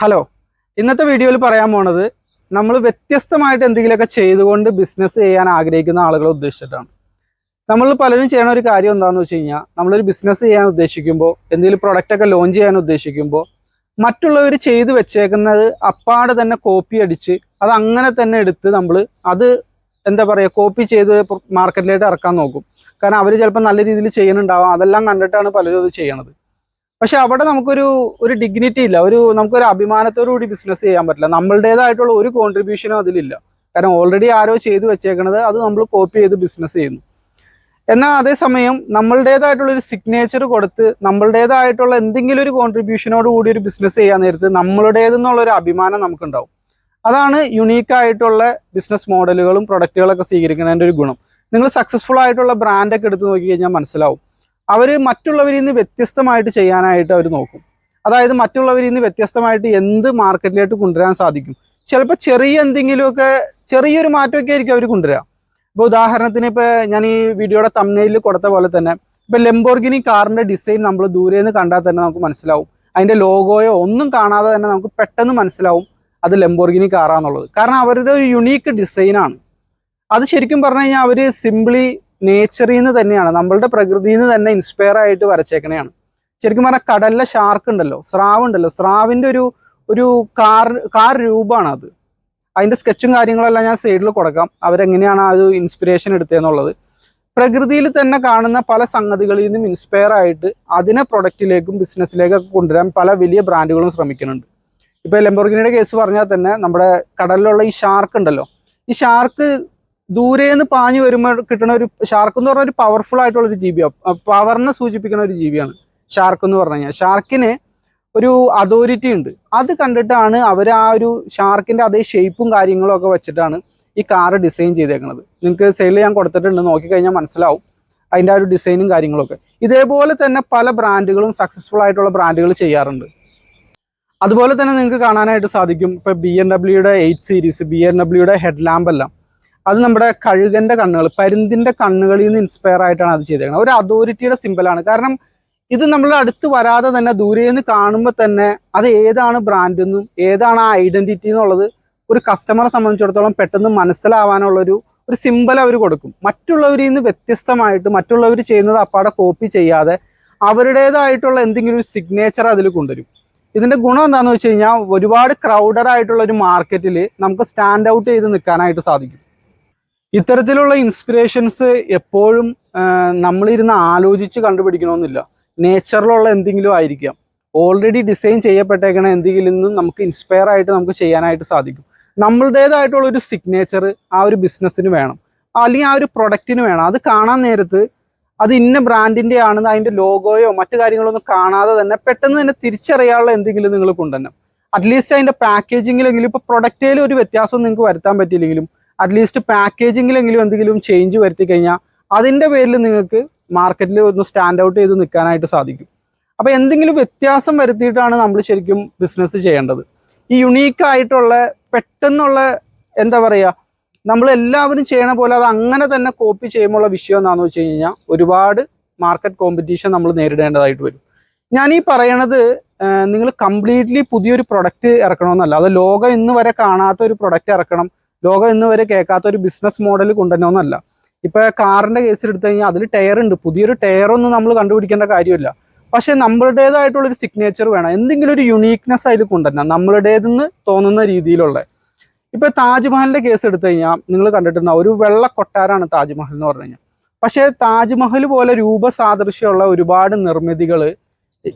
Hello ഇന്നത്തെ വീഡിയോയിൽ പറയാൻ പോണത് നമ്മൾ വ്യത്യസ്തമായിട്ട് എന്തെങ്കിലുമൊക്കെ ചെയ്തുകൊണ്ട് ബിസിനസ് ചെയ്യാൻ ആഗ്രഹിക്കുന്ന ആളുകളെ ഉദ്ദേശിച്ചിട്ടാണ്. നമ്മൾ പലരും ചെയ്യണ ഒരു കാര്യം എന്താണെന്ന് വെച്ച് കഴിഞ്ഞാൽ നമ്മളൊരു ബിസിനസ് ചെയ്യാൻ ഉദ്ദേശിക്കുമ്പോൾ എന്തെങ്കിലും പ്രൊഡക്റ്റൊക്കെ ലോഞ്ച് ചെയ്യാൻ ഉദ്ദേശിക്കുമ്പോൾ മറ്റുള്ളവർ ചെയ്ത് വെച്ചേക്കുന്നത് അപ്പാടെ തന്നെ കോപ്പി അടിച്ച് അത് അങ്ങനെ തന്നെ എടുത്ത് നമ്മൾ അത് എന്താ പറയുക കോപ്പി ചെയ്ത് മാർക്കറ്റിലേക്ക് ഇറക്കാൻ നോക്കും. കാരണം അവർ ചിലപ്പോൾ നല്ല രീതിയിൽ ചെയ്യുന്നുണ്ടാവാം അതെല്ലാം കണ്ടിട്ടാണ് പലരും അത് ചെയ്യണത്. പക്ഷെ അവിടെ നമുക്കൊരു ഒരു ഡിഗ്നിറ്റി ഇല്ല. ഒരു നമുക്കൊരു അഭിമാനത്തോടു കൂടി ബിസിനസ് ചെയ്യാൻ പറ്റില്ല. നമ്മളുടേതായിട്ടുള്ള ഒരു കോൺട്രിബ്യൂഷനും അതിലില്ല. കാരണം ഓൾറെഡി ആരോ ചെയ്തു വെച്ചേക്കണത് അത് നമ്മൾ കോപ്പി ചെയ്ത് ബിസിനസ് ചെയ്യുന്നു. എന്നാൽ അതേസമയം നമ്മളുടേതായിട്ടുള്ള ഒരു സിഗ്നേച്ചർ കൊടുത്ത് നമ്മളുടേതായിട്ടുള്ള എന്തെങ്കിലും ഒരു കോൺട്രിബ്യൂഷനോട് കൂടി ഒരു ബിസിനസ് ചെയ്യാൻ നേരത്ത് നമ്മളുടേതെന്നുള്ള ഒരു അഭിമാനം നമുക്കുണ്ടാവും. അതാണ് യുണീക്ക് ആയിട്ടുള്ള ബിസിനസ് മോഡലുകളും പ്രൊഡക്റ്റുകളൊക്കെ സ്വീകരിക്കുന്നതിന്റെ ഒരു ഗുണം. നിങ്ങൾ സക്സസ്ഫുൾ ആയിട്ടുള്ള ബ്രാൻഡൊക്കെ എടുത്ത് നോക്കി കഴിഞ്ഞാൽ മനസ്സിലാവും. അവർ മറ്റുള്ളവരിൽ നിന്ന് വ്യത്യസ്തമായിട്ട് ചെയ്യാനായിട്ട് അവർ നോക്കും. അതായത് മറ്റുള്ളവരിൽ നിന്ന് വ്യത്യസ്തമായിട്ട് എന്ത് മാർക്കറ്റിലേക്ക് കൊണ്ടുവരാൻ സാധിക്കും. ചിലപ്പോൾ ചെറിയ എന്തെങ്കിലുമൊക്കെ ചെറിയൊരു മാറ്റമൊക്കെ ആയിരിക്കും അവർ കൊണ്ടുവരിക ഇപ്പോൾ ഉദാഹരണത്തിന് ഇപ്പോൾ ഞാൻ ഈ വീഡിയോയുടെ തമ്മിലിൽ കൊടുത്ത പോലെ തന്നെ ഇപ്പോൾ ലെംബോർഗിനി കാറിന്റെ ഡിസൈൻ നമ്മൾ ദൂരെ നിന്ന് കണ്ടാൽ തന്നെ നമുക്ക് മനസ്സിലാവും. അതിന്റെ ലോഗോയോ ഒന്നും കാണാതെ തന്നെ നമുക്ക് പെട്ടെന്ന് മനസ്സിലാവും അത് ലെംബോർഗിനി കാറാന്നുള്ളത് കാരണം അവരുടെ ഒരു യുണീക്ക് ഡിസൈനാണ് അത് ശരിക്കും പറഞ്ഞു കഴിഞ്ഞാൽ അവർ സിംപ്ലി നേച്ചറിൽ നിന്ന് തന്നെയാണ് നമ്മളുടെ പ്രകൃതിയിൽ നിന്ന് തന്നെ ഇൻസ്പയർ ആയിട്ട് വരച്ചേക്കണെയാണ്. ശരിക്കും പറഞ്ഞാൽ കടലിലെ ഷാർക്ക് ഉണ്ടല്ലോ സ്രാവ് ഉണ്ടല്ലോ സ്രാവിന്റെ ഒരു ഒരു കാർ കാർ രൂപമാണ് അത്. അതിന്റെ സ്കെച്ചും കാര്യങ്ങളെല്ലാം ഞാൻ സൈഡിൽ കൊടുക്കാം. അവരെങ്ങനെയാണ് ആ ഒരു ഇൻസ്പിറേഷൻ എടുത്തതെന്നുള്ളത്. പ്രകൃതിയിൽ തന്നെ കാണുന്ന പല സംഗതികളിൽ നിന്നും ഇൻസ്പയർ ആയിട്ട് അതിനെ പ്രൊഡക്റ്റിലേക്കും ബിസിനസ്സിലേക്കൊക്കെ കൊണ്ടുവരാൻ പല വലിയ ബ്രാൻഡുകളും ശ്രമിക്കുന്നുണ്ട്. ഇപ്പൊ ലെംബോർഗിനിയുടെ കേസ് പറഞ്ഞാൽ തന്നെ നമ്മുടെ കടലിലുള്ള ഈ ഷാർക്ക് ഉണ്ടല്ലോ ഈ ഷാർക്ക് ദൂരേന്ന് പാഞ്ഞു വരുമ്പോൾ കിട്ടുന്ന ഒരു ഷാർക്ക് എന്ന് പറഞ്ഞ ഒരു പവർഫുൾ ആയിട്ടുള്ള ഒരു ജീവിയാണ് പവറിനെ സൂചിപ്പിക്കുന്ന ഒരു ജീവിയാണ് ഷാർക്ക് എന്ന് പറഞ്ഞു കഴിഞ്ഞാൽ ഷാർക്കിന് ഒരു അതോറിറ്റി ഉണ്ട്. അത് കണ്ടിട്ടാണ് അവർ ആ ഒരു ഷാർക്കിന്റെ അതേ ഷേപ്പും കാര്യങ്ങളും ഒക്കെ വെച്ചിട്ടാണ് ഈ കാറ് ഡിസൈൻ ചെയ്തേക്കുന്നത് നിങ്ങൾക്ക് സെയിൽ ഞാൻ കൊടുത്തിട്ടുണ്ട് നോക്കിക്കഴിഞ്ഞാൽ മനസ്സിലാവും അതിന്റെ ആ ഒരു ഡിസൈനും കാര്യങ്ങളൊക്കെ. ഇതേപോലെ തന്നെ പല ബ്രാൻഡുകളും സക്സസ്ഫുൾ ആയിട്ടുള്ള ബ്രാൻഡുകൾ ചെയ്യാറുണ്ട്. അതുപോലെ തന്നെ നിങ്ങൾക്ക് കാണാനായിട്ട് സാധിക്കും. ഇപ്പോൾ ബി എൻ ഡബ്ല്യൂയുടെ എയ്റ്റ് സീരീസ് ബി എൻ ഡബ്ല്യൂയുടെ ഹെഡ് ലാമ്പ് എല്ലാം. അത് നമ്മുടെ കഴുകന്റെ കണ്ണുകൾ പരുന്തിന്റെ കണ്ണുകളിൽ നിന്ന് ഇൻസ്പയർ ആയിട്ടാണ് അത് ചെയ്തേക്കുന്നത് ഒരു അതോറിറ്റിയുടെ സിമ്പലാണ് കാരണം ഇത് നമ്മൾ അടുത്ത് വരാതെ തന്നെ ദൂരെ നിന്ന് കാണുമ്പോൾ തന്നെ അത് ഏതാണ് ബ്രാൻഡ് എന്നും ഏതാണ് ആ ഐഡന്റിറ്റി എന്നുള്ളത് ഒരു കസ്റ്റമറെ സംബന്ധിച്ചിടത്തോളം പെട്ടെന്ന് മനസ്സിലാവാനുള്ള ഒരു ഒരു സിമ്പൽ അവർ കൊടുക്കും. മറ്റുള്ളവരിൽ നിന്ന് വ്യത്യസ്തമായിട്ട് മറ്റുള്ളവർ ചെയ്യുന്നത് അപ്പാടെ കോപ്പി ചെയ്യാതെ അവരുടേതായിട്ടുള്ള എന്തെങ്കിലും ഒരു സിഗ്നേച്ചർ അതിൽ കൊണ്ടുവരും. ഇതിന്റെ ഗുണം എന്താണെന്ന് വെച്ച് കഴിഞ്ഞാൽ ഒരുപാട് ക്രൗഡഡ് ആയിട്ടുള്ള ഒരു മാർക്കറ്റിൽ നമുക്ക് സ്റ്റാൻഡ് ഔട്ട് ചെയ്ത് നിൽക്കാനായിട്ട് സാധിക്കും. ഇത്തരത്തിലുള്ള ഇൻസ്പിറേഷൻസ് എപ്പോഴും നമ്മളിരുന്ന് ആലോചിച്ച് കണ്ടുപിടിക്കണമെന്നില്ല. നേച്ചറിലുള്ള എന്തെങ്കിലും ആയിരിക്കാം. ഓൾറെഡി ഡിസൈൻ ചെയ്യപ്പെട്ടേക്കണ എന്തെങ്കിലും നമുക്ക് ഇൻസ്പയർ ആയിട്ട് നമുക്ക് ചെയ്യാനായിട്ട് സാധിക്കും. നമ്മളുടേതായിട്ടുള്ള ഒരു സിഗ്നേച്ചർ ആ ഒരു ബിസിനസ്സിന് വേണം. അല്ലെങ്കിൽ ആ ഒരു പ്രൊഡക്റ്റിന് വേണം. അത് കാണാൻ നേരത്ത് അത് ഇന്ന ബ്രാൻഡിന്റെ ആണെന്ന് അതിന്റെ ലോഗോയോ മറ്റു കാര്യങ്ങളോ ഒന്നും കാണാതെ തന്നെ പെട്ടെന്ന് തന്നെ തിരിച്ചറിയാനുള്ള എന്തെങ്കിലും നിങ്ങൾ കൊണ്ടുവരണം അറ്റ്ലീസ്റ്റ് അതിന്റെ പാക്കേജിങ്ങിലെങ്കിലും ഇപ്പോൾ പ്രൊഡക്റ്റിൽ ഒരു വ്യത്യാസം നിങ്ങൾക്ക് വരുത്താൻ പറ്റിയില്ലെങ്കിലും അറ്റ്ലീസ്റ്റ് പാക്കേജിങ്ങിലെങ്കിലും എന്തെങ്കിലും ചേഞ്ച് വരുത്തി കഴിഞ്ഞാൽ അതിന്റെ പേരിൽ നിങ്ങൾക്ക് മാർക്കറ്റിൽ ഒന്ന് സ്റ്റാൻഡ് ഔട്ട് ചെയ്ത് നിൽക്കാനായിട്ട് സാധിക്കും. അപ്പോൾ എന്തെങ്കിലും വ്യത്യാസം വരുത്തിയിട്ടാണ് നമ്മൾ ശരിക്കും ബിസിനസ് ചെയ്യേണ്ടത്. ഈ യുണീക്ക് ആയിട്ടുള്ള പെട്ടെന്നുള്ള എന്താ പറയുക നമ്മൾ എല്ലാവരും ചെയ്യണ പോലെ അത് അങ്ങനെ തന്നെ കോപ്പി ചെയ്യുമ്പോഴുള്ള വിഷയം എന്താണെന്ന് വെച്ച് കഴിഞ്ഞാൽ ഒരുപാട് മാർക്കറ്റ് കോമ്പറ്റീഷൻ നമ്മൾ നേരിടേണ്ടതായിട്ട് വരും. ഞാൻ ഈ പറയണത് നിങ്ങൾ കംപ്ലീറ്റ്ലി പുതിയൊരു പ്രൊഡക്റ്റ് ഇറക്കണമെന്നല്ല. അത് ലോകം ഇന്ന് വരെ കാണാത്ത ഒരു പ്രൊഡക്റ്റ് ഇറക്കണം. ലോകം ഇന്ന് വരെ കേൾക്കാത്ത ഒരു ബിസിനസ് മോഡൽ കൊണ്ടുവരണമെന്നല്ല ഇപ്പൊ കാറിന്റെ കേസിൽ എടുത്തു കഴിഞ്ഞാൽ അതിൽ ടയർ ഉണ്ട്. പുതിയൊരു ടയർ ഒന്നും നമ്മൾ കണ്ടുപിടിക്കേണ്ട കാര്യമില്ല. പക്ഷെ നമ്മളുടേതായിട്ടുള്ള ഒരു സിഗ്നേച്ചർ വേണം. എന്തെങ്കിലും ഒരു യുണീക്നെസ് അതിൽ കൊണ്ടുവരണം. നമ്മളുടേതെന്ന് തോന്നുന്ന രീതിയിലുള്ള. ഇപ്പൊ താജ്മഹലിന്റെ കേസ് എടുത്തു കഴിഞ്ഞാൽ നിങ്ങൾ കണ്ടിട്ടുണ്ടാവും. ഒരു വെള്ള കൊട്ടാരാണ് താജ്മഹൽ എന്ന് പറഞ്ഞു പക്ഷേ താജ്മഹൽ പോലെ രൂപസാദൃശ്യമുള്ള ഒരുപാട് നിർമ്മിതികൾ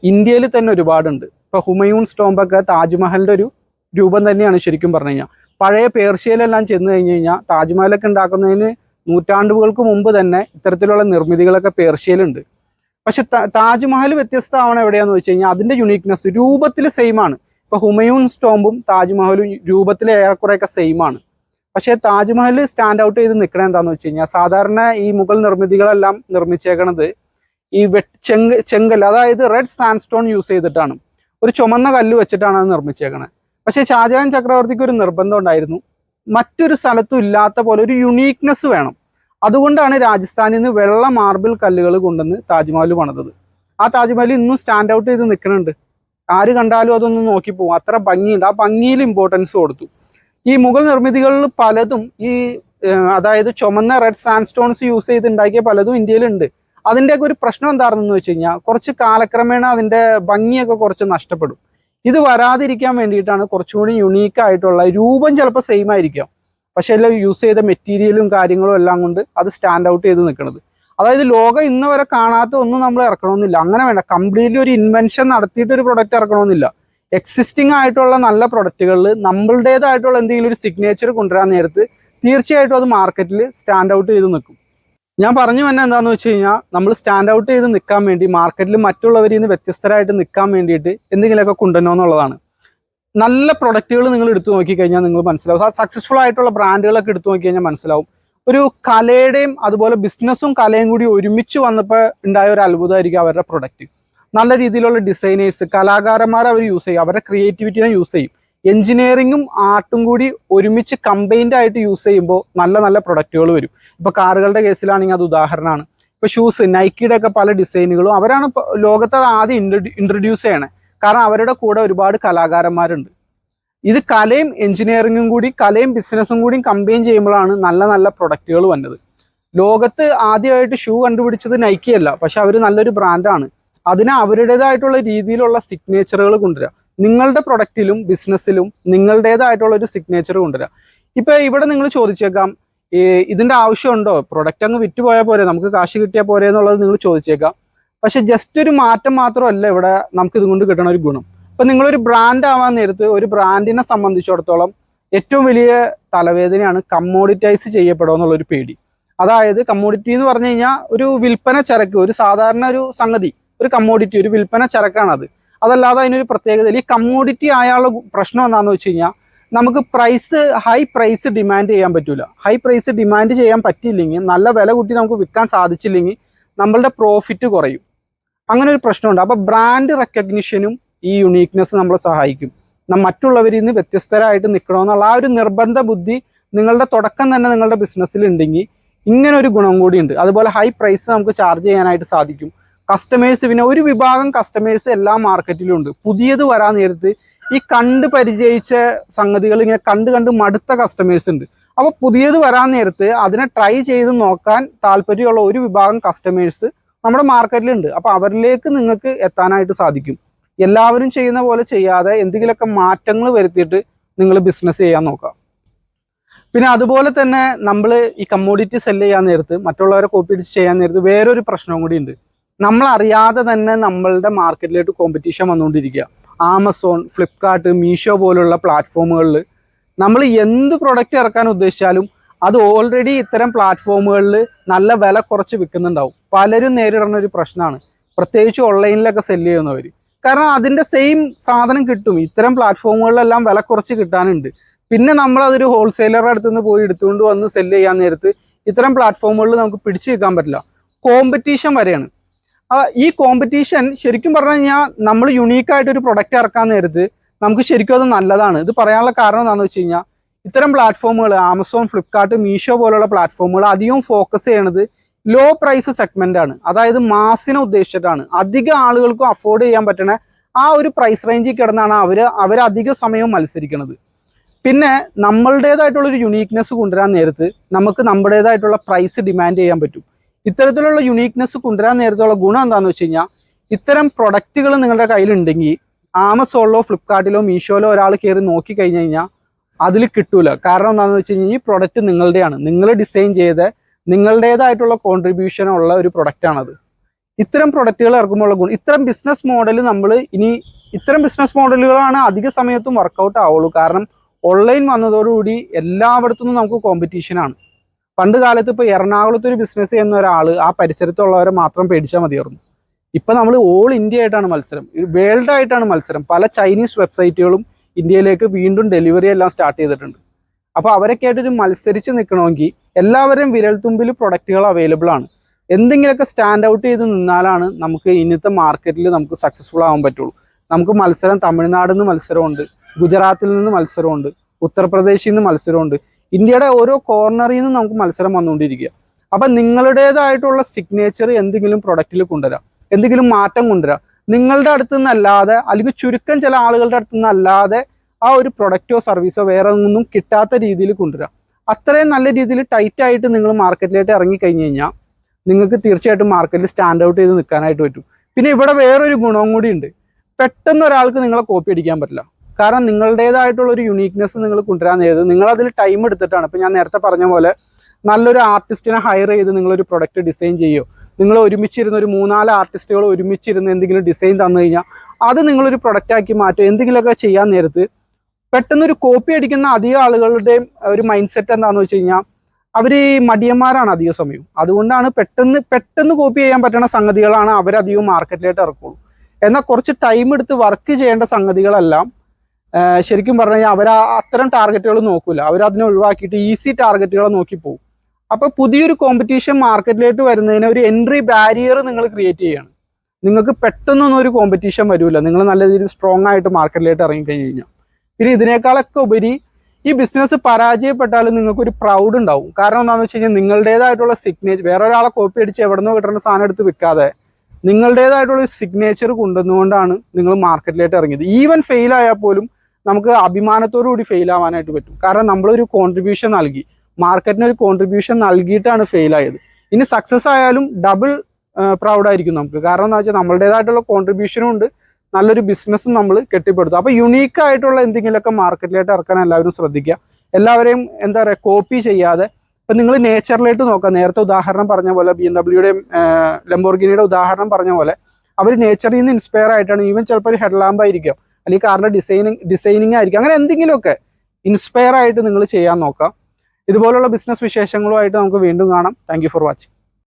ഇന്ത്യയിൽ തന്നെ ഒരുപാടുണ്ട്. ഇപ്പൊ ഹുമയൂൺ സ്റ്റോംബൊക്കെ താജ്മഹലിന്റെ ഒരു രൂപം തന്നെയാണ് ശരിക്കും പറഞ്ഞു കഴിഞ്ഞാൽ പഴയ പേർഷ്യയിലെല്ലാം ചെന്ന് കഴിഞ്ഞ് കഴിഞ്ഞാൽ താജ്മഹലൊക്കെ ഉണ്ടാക്കുന്നതിന് നൂറ്റാണ്ടുകൾക്ക് മുമ്പ് തന്നെ ഇത്തരത്തിലുള്ള നിർമ്മിതികളൊക്കെ പേർഷ്യയിലുണ്ട്. പക്ഷെ താജ്മഹൽ വ്യത്യസ്തമാണ് എവിടെയാന്ന് വെച്ച് കഴിഞ്ഞാൽ അതിന്റെ യുണീക്നെസ് രൂപത്തിൽ സെയിമാണ് ആണ്. ഇപ്പൊ ഹുമയൂൺ സ്റ്റോംബും താജ്മഹലും രൂപത്തിൽ ഏറെക്കുറെയൊക്കെ സെയിമാണ് പക്ഷേ താജ്മഹൽ സ്റ്റാൻഡ് ഔട്ട് ചെയ്ത് നിൽക്കണത് എന്താണെന്ന് വെച്ച് കഴിഞ്ഞാൽ സാധാരണ ഈ മുഗൾ നിർമ്മിതികളെല്ലാം നിർമ്മിച്ചേക്കണത് ഈ വെട്ട് ചെങ്ക് ചെങ്കൽ അതായത് റെഡ് സാൻഡ്സ്റ്റോൺ യൂസ് ചെയ്തിട്ടാണ്. ഒരു ചുമന്ന കല്ല് വെച്ചിട്ടാണ് അത് നിർമ്മിച്ചേക്കണത്. പക്ഷേ ഷാജഹാൻ ചക്രവർത്തിക്ക് ഒരു നിർബന്ധം ഉണ്ടായിരുന്നു. മറ്റൊരു സ്ഥലത്തും ഇല്ലാത്ത പോലെ ഒരു യുണീക്നെസ് വേണം. അതുകൊണ്ടാണ് രാജസ്ഥാനിൽ നിന്ന് വെള്ള മാർബിൾ കല്ലുകൾ കൊണ്ടുവന്ന് താജ്മഹൽ പണിതത്. ആ താജ്മഹൽ ഇന്നും സ്റ്റാൻഡ് ഔട്ട് ചെയ്ത് നിൽക്കുന്നുണ്ട്. ആര് കണ്ടാലും അതൊന്ന് നോക്കി പോകും അത്ര ഭംഗിയുണ്ട്. ആ ഭംഗിയിൽ ഇമ്പോർട്ടൻസ് കൊടുത്തു. ഈ മുഗൾ നിർമ്മിതികളിൽ പലതും ഈ അതായത് ചുമന്ന റെഡ് സാൻഡ് സ്റ്റോൺസ് യൂസ് ചെയ്ത് ഉണ്ടാക്കിയ പലതും ഇന്ത്യയിലുണ്ട്. അതിന്റെയൊക്കെ ഒരു പ്രശ്നം എന്താണെന്ന് വെച്ച് കഴിഞ്ഞാൽ കുറച്ച് കാലക്രമേണ അതിന്റെ ഭംഗിയൊക്കെ കുറച്ച് നഷ്ടപ്പെടും. ഇത് വരാതിരിക്കാൻ വേണ്ടിയിട്ടാണ് കുറച്ചുകൂടി യുണീക്ക് ആയിട്ടുള്ള രൂപം ചിലപ്പോൾ സെയിം ആയിരിക്കാം. പക്ഷെ എല്ലാം യൂസ് ചെയ്ത മെറ്റീരിയലും കാര്യങ്ങളും എല്ലാം കൊണ്ട് അത് സ്റ്റാൻഡ് ഔട്ട് ചെയ്ത് നിൽക്കുന്നത് അതായത് ലോകം ഇന്ന് വരെ കാണാത്ത ഒന്നും നമ്മൾ ഇറക്കണമെന്നില്ല. അങ്ങനെ വേണ്ട. കംപ്ലീറ്റ്ലി ഒരു ഇൻവെൻഷൻ നടത്തിയിട്ട് ഒരു പ്രൊഡക്റ്റ് ഇറക്കണമെന്നില്ല. എക്സിസ്റ്റിംഗ് ആയിട്ടുള്ള നല്ല പ്രൊഡക്റ്റുകളിൽ നമ്മളുടേതായിട്ടുള്ള എന്തെങ്കിലും ഒരു സിഗ്നേച്ചർ കൊണ്ടുവരാൻ നേരത്ത് തീർച്ചയായിട്ടും അത് മാർക്കറ്റിൽ സ്റ്റാൻഡ് ഔട്ട് ചെയ്ത് നിൽക്കും. ഞാൻ പറഞ്ഞു തന്നെ എന്താണെന്ന് വെച്ച് കഴിഞ്ഞാൽ നമ്മൾ സ്റ്റാൻഡ് ഔട്ട് ചെയ്ത് നിൽക്കാൻ വേണ്ടി മാർക്കറ്റിൽ മറ്റുള്ളവരിൽ നിന്ന് വ്യത്യസ്തരായിട്ട് നിൽക്കാൻ വേണ്ടിയിട്ട് എന്തെങ്കിലുമൊക്കെ കൊണ്ടുവരണോ എന്നുള്ളതാണ്. നല്ല പ്രൊഡക്റ്റുകൾ നിങ്ങൾ എടുത്തു നോക്കിക്കഴിഞ്ഞാൽ നിങ്ങൾ മനസ്സിലാവും. സക്സസ്ഫുൾ ആയിട്ടുള്ള ബ്രാൻഡുകളൊക്കെ എടുത്തു നോക്കി കഴിഞ്ഞാൽ മനസ്സിലാവും. ഒരു കലയുടെയും അതുപോലെ ബിസിനസ്സും കലയും കൂടി ഒരുമിച്ച് വന്നപ്പോൾ ഉണ്ടായ ഒരു അത്ഭുതമായിരിക്കും അവരുടെ പ്രൊഡക്റ്റ് നല്ല രീതിയിലുള്ള ഡിസൈനേഴ്സ് കലാകാരന്മാർ അവർ യൂസ് ചെയ്യും. അവരുടെ ക്രിയേറ്റിവിറ്റിനെ യൂസ് ചെയ്യും. എഞ്ചിനീയറിങ്ങും ആർട്ടും കൂടി ഒരുമിച്ച് കമ്പൈൻഡ് ആയിട്ട് യൂസ് ചെയ്യുമ്പോൾ നല്ല നല്ല പ്രൊഡക്റ്റുകൾ വരും. ഇപ്പൊ കാറുകളുടെ കേസിലാണെങ്കിൽ അത് ഉദാഹരണമാണ്. ഇപ്പൊ ഷൂസ് നൈക്കിയുടെ ഒക്കെ പല ഡിസൈനുകളും അവരാണ് ലോകത്ത് അത് ആദ്യം ഇൻട്രൊഡ്യൂസ് ചെയ്യണേ. കാരണം അവരുടെ കൂടെ ഒരുപാട് കലാകാരന്മാരുണ്ട്. ഇത് കലയും എഞ്ചിനീയറിങ്ങും കൂടി കലയും ബിസിനസ്സും കൂടി കമ്പൈൻ ചെയ്യുമ്പോഴാണ് നല്ല നല്ല പ്രൊഡക്റ്റുകൾ വന്നത്. ലോകത്ത് ആദ്യമായിട്ട് ഷൂ കണ്ടുപിടിച്ചത് നൈക്കി അല്ല. പക്ഷെ അവർ നല്ലൊരു ബ്രാൻഡാണ് അതിന് അവരുടേതായിട്ടുള്ള രീതിയിലുള്ള സിഗ്നേച്ചറുകൾ കൊണ്ടുവരിക നിങ്ങളുടെ പ്രൊഡക്റ്റിലും ബിസിനസ്സിലും നിങ്ങളുടേതായിട്ടുള്ള ഒരു സിഗ്നേച്ചർ കൊണ്ടുവരിക ഇപ്പൊ ഇവിടെ നിങ്ങൾ ചോദിച്ചേക്കാം ഇതിന്റെ ആവശ്യമുണ്ടോ? പ്രൊഡക്റ്റ് അങ്ങ് വിറ്റ് പോയാൽ പോരെ നമുക്ക് കാശ് കിട്ടിയാൽ പോരെ എന്നുള്ളത് നിങ്ങൾ ചോദിച്ചേക്കാം. പക്ഷെ ജസ്റ്റ് ഒരു മാറ്റം മാത്രമല്ല ഇവിടെ നമുക്ക് ഇതുകൊണ്ട് കിട്ടണ ഒരു ഗുണം. ഇപ്പൊ നിങ്ങളൊരു ബ്രാൻഡ് ആവാൻ നേരത്ത് ഒരു ബ്രാൻഡിനെ സംബന്ധിച്ചിടത്തോളം ഏറ്റവും വലിയ തലവേദനയാണ് കമ്മോഡിറ്റൈസ് ചെയ്യപ്പെടുക ഒരു പേടി. അതായത് കമ്മോഡിറ്റി എന്ന് പറഞ്ഞു കഴിഞ്ഞാൽ ഒരു വിൽപ്പന ചരക്ക് ഒരു സാധാരണ ഒരു സംഗതി ഒരു കമ്മോഡിറ്റി ഒരു വിൽപ്പന ചരക്കാണത്. അതല്ലാതെ അതിനൊരു പ്രത്യേകത. ഈ കമ്മോഡിറ്റി ആയുള്ള പ്രശ്നം എന്താണെന്ന് വെച്ച് കഴിഞ്ഞാൽ നമുക്ക് പ്രൈസ് ഹൈ പ്രൈസ് ഡിമാൻഡ് ചെയ്യാൻ പറ്റില്ല ഹൈ പ്രൈസ് ഡിമാൻഡ് ചെയ്യാൻ പറ്റിയില്ലെങ്കിൽ നല്ല വില കൂട്ടി നമുക്ക് വിൽക്കാൻ സാധിച്ചില്ലെങ്കിൽ നമ്മളുടെ പ്രോഫിറ്റ് കുറയും. അങ്ങനെ ഒരു പ്രശ്നമുണ്ട്. അപ്പോൾ ബ്രാൻഡ് റെക്കഗ്നിഷനും ഈ യുണീക്നെസ് നമ്മളെ സഹായിക്കും. മറ്റുള്ളവരിൽ നിന്ന് വ്യത്യസ്തരായിട്ട് നിൽക്കണമെന്നുള്ള ആ ഒരു നിർബന്ധ ബുദ്ധി നിങ്ങളുടെ തുടക്കം തന്നെ നിങ്ങളുടെ ബിസിനസ്സിൽ ഉണ്ടെങ്കിൽ ഇങ്ങനെ ഒരു ഗുണം കൂടിയുണ്ട്. അതുപോലെ ഹൈ പ്രൈസ് നമുക്ക് ചാർജ് ചെയ്യാനായിട്ട് സാധിക്കും. കസ്റ്റമേഴ്സ് പിന്നെ ഒരു വിഭാഗം കസ്റ്റമേഴ്സ് എല്ലാ മാർക്കറ്റിലും ഉണ്ട്. പുതിയത് വരാൻ നേരത്ത് ഈ കണ്ട് പരിചയിച്ച സംഗതികൾ ഇങ്ങനെ കണ്ട് കണ്ട് മടുത്ത കസ്റ്റമേഴ്സ് ഉണ്ട്. അപ്പോൾ പുതിയത് വരാൻ നേരത്ത് അതിനെ ട്രൈ ചെയ്ത് നോക്കാൻ താല്പര്യമുള്ള ഒരു വിഭാഗം കസ്റ്റമേഴ്സ് നമ്മുടെ മാർക്കറ്റിലുണ്ട് അപ്പോൾ അവരിലേക്ക് നിങ്ങൾക്ക് എത്താനായിട്ട് സാധിക്കും. എല്ലാവരും ചെയ്യുന്ന പോലെ ചെയ്യാതെ എന്തെങ്കിലുമൊക്കെ മാറ്റങ്ങൾ വരുത്തിയിട്ട് നിങ്ങൾ ബിസിനസ് ചെയ്യാൻ നോക്കാം പിന്നെ അതുപോലെ തന്നെ നമ്മൾ ഈ കമ്മോഡിറ്റി സെല്ല് ചെയ്യാൻ നേരത്ത് മറ്റുള്ളവരെ കോപ്പി അടിച്ച് ചെയ്യാൻ നേരത്ത് വേറൊരു പ്രശ്നവും കൂടി ഉണ്ട്. നമ്മൾ അറിയാതെ തന്നെ നമ്മളുടെ മാർക്കറ്റിലേക്ക് കോമ്പറ്റീഷൻ വന്നുകൊണ്ടിരിക്കുക. ആമസോൺ ഫ്ലിപ്കാർട്ട് മീഷോ പോലുള്ള പ്ലാറ്റ്ഫോമുകളിൽ നമ്മൾ എന്ത് പ്രൊഡക്റ്റ് ഇറക്കാൻ ഉദ്ദേശിച്ചാലും അത് ഓൾറെഡി ഇത്തരം പ്ലാറ്റ്ഫോമുകളിൽ നല്ല വില കുറച്ച് വിൽക്കുന്നുണ്ടാവും. പലരും നേരിടുന്ന ഒരു പ്രശ്നമാണ്. പ്രത്യേകിച്ച് ഓൺലൈനിലൊക്കെ സെൽ ചെയ്യുന്നവർ കാരണം അതിന്റെ സെയിം സാധനം കിട്ടും. ഇത്തരം പ്ലാറ്റ്ഫോമുകളിലെല്ലാം വില കുറച്ച് കിട്ടാനുണ്ട്. പിന്നെ നമ്മൾ അതൊരു ഹോൾസെയിലറുടെ അടുത്ത് നിന്ന് പോയി എടുത്തുകൊണ്ട് വന്ന് സെൽ ചെയ്യാൻ നേരത്ത് ഇത്തരം പ്ലാറ്റ്ഫോമുകളിൽ നമുക്ക് പിടിച്ചു നിൽക്കാൻ പറ്റില്ല. കോമ്പറ്റീഷൻ വരെയാണ്. ഈ കോമ്പറ്റീഷൻ ശരിക്കും പറഞ്ഞു കഴിഞ്ഞാൽ നമ്മൾ യുണീക്കായിട്ടൊരു പ്രൊഡക്റ്റ് ഇറക്കാൻ നേരത്ത് നമുക്ക് ശരിക്കും അത് നല്ലതാണ്. ഇത് പറയാനുള്ള കാരണം എന്താണെന്ന് വെച്ച് കഴിഞ്ഞാൽ ഇത്തരം പ്ലാറ്റ്ഫോമുകൾ ആമസോൺ ഫ്ലിപ്കാർട്ട് മീഷോ പോലുള്ള പ്ലാറ്റ്ഫോമുകൾ അധികം ഫോക്കസ് ചെയ്യണത് ലോ പ്രൈസ് സെഗ്മെന്റ് ആണ്. അതായത് മാസിനെ ഉദ്ദേശിച്ചിട്ടാണ്. അധികം ആളുകൾക്കും അഫോർഡ് ചെയ്യാൻ പറ്റണ ആ ഒരു പ്രൈസ് റേഞ്ചിൽ കിടന്നാണ് അവർ അധിക സമയവും മത്സരിക്കുന്നത് പിന്നെ നമ്മളുടേതായിട്ടുള്ളൊരു യുണീക്നെസ് കൊണ്ടുവരാൻ നേരത്ത് നമുക്ക് നമ്മുടേതായിട്ടുള്ള പ്രൈസ് ഡിമാൻഡ് ചെയ്യാൻ പറ്റും. ഇത്തരത്തിലുള്ള യുണീക്നെസ് കൊണ്ടുവരാൻ നേരത്തുള്ള ഗുണം എന്താണെന്ന് വെച്ച് കഴിഞ്ഞാൽ ഇത്തരം പ്രൊഡക്റ്റുകൾ നിങ്ങളുടെ കയ്യിലുണ്ടെങ്കിൽ ആമസോണിലോ ഫ്ലിപ്കാർട്ടിലോ മീഷോയിലോ ഒരാൾ കയറി നോക്കി കഴിഞ്ഞ് കഴിഞ്ഞാൽ അതിൽ കിട്ടൂല. കാരണം എന്താണെന്ന് വെച്ച് കഴിഞ്ഞാൽ ഈ പ്രൊഡക്റ്റ് നിങ്ങളുടെയാണ്. നിങ്ങൾ ഡിസൈൻ ചെയ്ത് നിങ്ങളുടേതായിട്ടുള്ള കോൺട്രിബ്യൂഷൻ ഉള്ള ഒരു പ്രൊഡക്റ്റ് ആണത്. ഇത്തരം പ്രൊഡക്റ്റുകൾ ഇറക്കുമ്പോൾ ഉള്ള ഗുണം ഇത്തരം ബിസിനസ് മോഡൽ നമ്മൾ ഇനി ഇത്തരം ബിസിനസ് മോഡലുകളാണ് അധിക സമയത്തും വർക്കൗട്ട് ആവുള്ളൂ. കാരണം ഓൺലൈൻ വന്നതോടുകൂടി എല്ലായിടത്തുനിന്നും നമുക്ക് കോമ്പറ്റീഷനാണ് പണ്ട് കാലത്ത് ഇപ്പോൾ എറണാകുളത്ത് ഒരു ബിസിനസ് ചെയ്യുന്ന ഒരാൾ ആ പരിസരത്തുള്ളവരെ മാത്രം പേടിച്ചാൽ മതിയായിരുന്നു. ഇപ്പൊ നമ്മൾ ഓൾ ഇന്ത്യ ആയിട്ടാണ് മത്സരം. വേൾഡ് ആയിട്ടാണ് മത്സരം. പല ചൈനീസ് വെബ്സൈറ്റുകളും ഇന്ത്യയിലേക്ക് വീണ്ടും ഡെലിവറി എല്ലാം സ്റ്റാർട്ട് ചെയ്തിട്ടുണ്ട്. അപ്പോൾ അവരൊക്കെ ആയിട്ടൊരു മത്സരിച്ച് നിൽക്കണമെങ്കിൽ എല്ലാവരും വിരൽത്തുമ്പിൽ പ്രൊഡക്റ്റുകൾ അവൈലബിൾ ആണ്. എന്തെങ്കിലുമൊക്കെ സ്റ്റാൻഡ് ഔട്ട് ചെയ്ത് നിന്നാലാണ് നമുക്ക് ഇന്നത്തെ മാർക്കറ്റിൽ നമുക്ക് സക്സസ്ഫുൾ ആവാൻ പറ്റുള്ളൂ. നമുക്ക് മത്സരം തമിഴ്നാട് നിന്ന് മത്സരമുണ്ട് ഗുജറാത്തിൽ നിന്ന് മത്സരമുണ്ട് ഉത്തർപ്രദേശിൽ നിന്ന് മത്സരമുണ്ട്. ഇന്ത്യയുടെ ഓരോ കോർണറിൽ നിന്ന് നമുക്ക് മത്സരം വന്നുകൊണ്ടിരിക്കുക. അപ്പം നിങ്ങളുടേതായിട്ടുള്ള സിഗ്നേച്ചർ എന്തെങ്കിലും പ്രൊഡക്റ്റിൽ കൊണ്ടുവരാം. എന്തെങ്കിലും മാറ്റം കൊണ്ടുവരാം. നിങ്ങളുടെ അടുത്ത് നിന്നല്ലാതെ അല്ലെങ്കിൽ ചുരുക്കം ചില ആളുകളുടെ അടുത്ത് നിന്നല്ലാതെ ആ ഒരു പ്രൊഡക്റ്റോ സർവീസോ വേറെ ഒന്നും കിട്ടാത്ത രീതിയിൽ കൊണ്ടുവരാം. അത്രയും നല്ല രീതിയിൽ ടൈറ്റ് ആയിട്ട് നിങ്ങൾ മാർക്കറ്റിലേക്ക് ഇറങ്ങി കഴിഞ്ഞ് കഴിഞ്ഞാൽ നിങ്ങൾക്ക് തീർച്ചയായിട്ടും മാർക്കറ്റിൽ സ്റ്റാൻഡ് ഔട്ട് ചെയ്ത് നിൽക്കാനായിട്ട് പറ്റും. പിന്നെ ഇവിടെ വേറൊരു ഗുണവും കൂടി ഉണ്ട്. പെട്ടെന്ന് ഒരാൾക്ക് നിങ്ങളെ കോപ്പി അടിക്കാൻ പറ്റില്ല. കാരണം നിങ്ങളുടേതായിട്ടുള്ള ഒരു യുണീക്നെസ് നിങ്ങൾ കൊണ്ടുവരാൻ ചെയ്ത് നിങ്ങൾ അതിൽ ടൈം എടുത്തിട്ടാണ്. ഇപ്പം ഞാൻ നേരത്തെ പറഞ്ഞ പോലെ നല്ലൊരു ആർട്ടിസ്റ്റിനെ ഹയർ ചെയ്ത് നിങ്ങളൊരു പ്രൊഡക്റ്റ് ഡിസൈൻ ചെയ്യുമോ നിങ്ങൾ ഒരുമിച്ചിരുന്ന് ഒരു മൂന്നാൽ ആർട്ടിസ്റ്റുകൾ ഒരുമിച്ചിരുന്ന് എന്തെങ്കിലും ഡിസൈൻ തന്നു കഴിഞ്ഞാൽ അത് നിങ്ങളൊരു പ്രൊഡക്റ്റാക്കി മാറ്റും എന്തെങ്കിലുമൊക്കെ ചെയ്യാൻ നേരത്ത് പെട്ടെന്ന് ഒരു കോപ്പി അടിക്കുന്ന അധികം ആളുകളുടെയും ഒരു മൈൻഡ് സെറ്റ് എന്താണെന്ന് വെച്ച് കഴിഞ്ഞാൽ അവർ മടിയന്മാരാണ് അധിക സമയം. അതുകൊണ്ടാണ് പെട്ടെന്ന് പെട്ടെന്ന് കോപ്പി ചെയ്യാൻ പറ്റുന്ന സംഗതികളാണ് അവരധികം മാർക്കറ്റിലേക്ക് ഇറക്കുള്ളൂ. എന്നാൽ കുറച്ച് ടൈം എടുത്ത് വർക്ക് ചെയ്യേണ്ട സംഗതികളെല്ലാം ശരിക്കും പറഞ്ഞു കഴിഞ്ഞാൽ അവർ അത്തരം ടാർഗറ്റുകൾ നോക്കൂല. അവരതിനെ ഒഴിവാക്കിയിട്ട് ഈസി ടാർഗറ്റുകൾ നോക്കി പോകും അപ്പോൾ പുതിയൊരു കോമ്പറ്റീഷൻ മാർക്കറ്റിലേക്ക് വരുന്നതിന് ഒരു എൻട്രി ബാരിയർ നിങ്ങൾ ക്രിയേറ്റ് ചെയ്യണം. നിങ്ങൾക്ക് പെട്ടെന്നൊന്നും ഒരു കോമ്പറ്റീഷൻ വരില്ല നിങ്ങൾ നല്ല രീതിയിൽ സ്ട്രോങ് ആയിട്ട് മാർക്കറ്റിലേക്ക് ഇറങ്ങി കഴിഞ്ഞ് കഴിഞ്ഞാൽ പിന്നെ ഇതിനേക്കാളൊക്കെ ഉപരി ഈ ബിസിനസ് പരാജയപ്പെട്ടാലും നിങ്ങൾക്ക് ഒരു പ്രൗഡ് ഉണ്ടാവും. കാരണം എന്താണെന്ന് വെച്ച് കഴിഞ്ഞാൽ നിങ്ങളുടേതായിട്ടുള്ള സിഗ്നേച്ചർ വേറെ ഒരാളെ കോപ്പി അടിച്ച് എവിടെ നിന്നോ കിട്ടുന്ന സാധനം എടുത്ത് വിൽക്കാതെ നിങ്ങളുടേതായിട്ടുള്ള ഒരു സിഗ്നേച്ചർ കൊണ്ടുവന്നുകൊണ്ടാണ് നിങ്ങൾ മാർക്കറ്റിലേക്ക് ഇറങ്ങിയത്. ഈവൻ ഫെയിൽ പോലും നമുക്ക് അഭിമാനത്തോടു കൂടി ഫെയിൽ ആവാനായിട്ട് പറ്റും. കാരണം നമ്മളൊരു കോൺട്രിബ്യൂഷൻ നൽകി. മാർക്കറ്റിന് ഒരു കോൺട്രിബ്യൂഷൻ നൽകിയിട്ടാണ് ഫെയിൽ ആയത്. ഇനി സക്സസ് ആയാലും ഡബിൾ പ്രൗഡായിരിക്കും നമുക്ക്. കാരണം എന്താ വെച്ചാൽ നമ്മളുടേതായിട്ടുള്ള കോൺട്രിബ്യൂഷനും ഉണ്ട്. നല്ലൊരു ബിസിനസ്സും നമ്മൾ കെട്ടിപ്പടുത്തും. അപ്പോൾ യുണീക്ക് ആയിട്ടുള്ള എന്തെങ്കിലുമൊക്കെ മാർക്കറ്റിലായിട്ട് ഇറക്കാൻ എല്ലാവരും ശ്രദ്ധിക്കുക. എല്ലാവരെയും എന്താ പറയുക കോപ്പി ചെയ്യാതെ ഇപ്പം നിങ്ങൾ നേച്ചറിലേക്ക് നോക്കുക. നേരത്തെ ഉദാഹരണം പറഞ്ഞ പോലെ ബി എം ഡബ്ല്യൂടെയും ലംബോർഗിനിയുടെ ഉദാഹരണം പറഞ്ഞ പോലെ അവർ നേച്ചറിൽ നിന്ന് ഇൻസ്പയർ ആയിട്ടാണ്. ഈവൻ ചിലപ്പോൾ ഒരു ഹെഡ്ലാമ്പായിരിക്കാം അല്ലെങ്കിൽ കാറിന്റെ ഡിസൈനിങ് ഡിസൈനിങ് ആയിരിക്കും. അങ്ങനെ എന്തെങ്കിലുമൊക്കെ ഇൻസ്പയർ ആയിട്ട് നിങ്ങൾ ചെയ്യാൻ നോക്കാം. ഇതുപോലുള്ള ബിസിനസ് വിശേഷങ്ങളുമായിട്ട് നമുക്ക് വീണ്ടും കാണാം. Thank for watching